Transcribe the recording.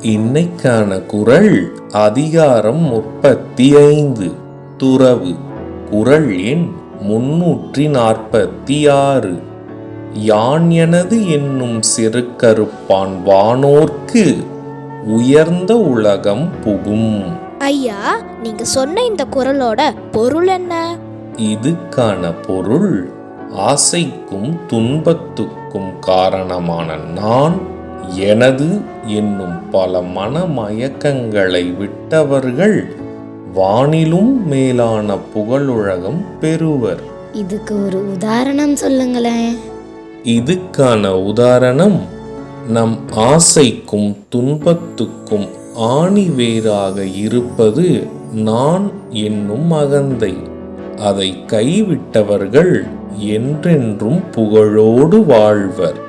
இன்னைக்கான குரல் அதிகாரம் முப்பத்தி ஐந்து துறவு. குரல் எண் முன்னூற்றி நாற்பத்தி ஆறு யான் எனது என்னும் சிறு கருப்பான் வானோர்க்கு உயர்ந்த உலகம் புகும். ஐயா நீங்க சொன்ன இந்த குரலோட பொருள் என்ன? இதுக்கான பொருள் ஆசைக்கும் துன்பத்துக்கும் காரணமான நான் எனது என்னும் பல மனமயக்கங்களை விட்டவர்கள் வானிலும் மேலான புகழுலகம் பெறுவர். இதுக்கு ஒரு உதாரணம் சொல்லுங்களேன். இதுக்கான உதாரணம் நம் ஆசைக்கும் துன்பத்துக்கும் ஆணிவேராக இருப்பது நான் என்னும் அகந்தை. அதை கைவிட்டவர்கள் என்றென்றும் புகழோடு வாழ்வர்.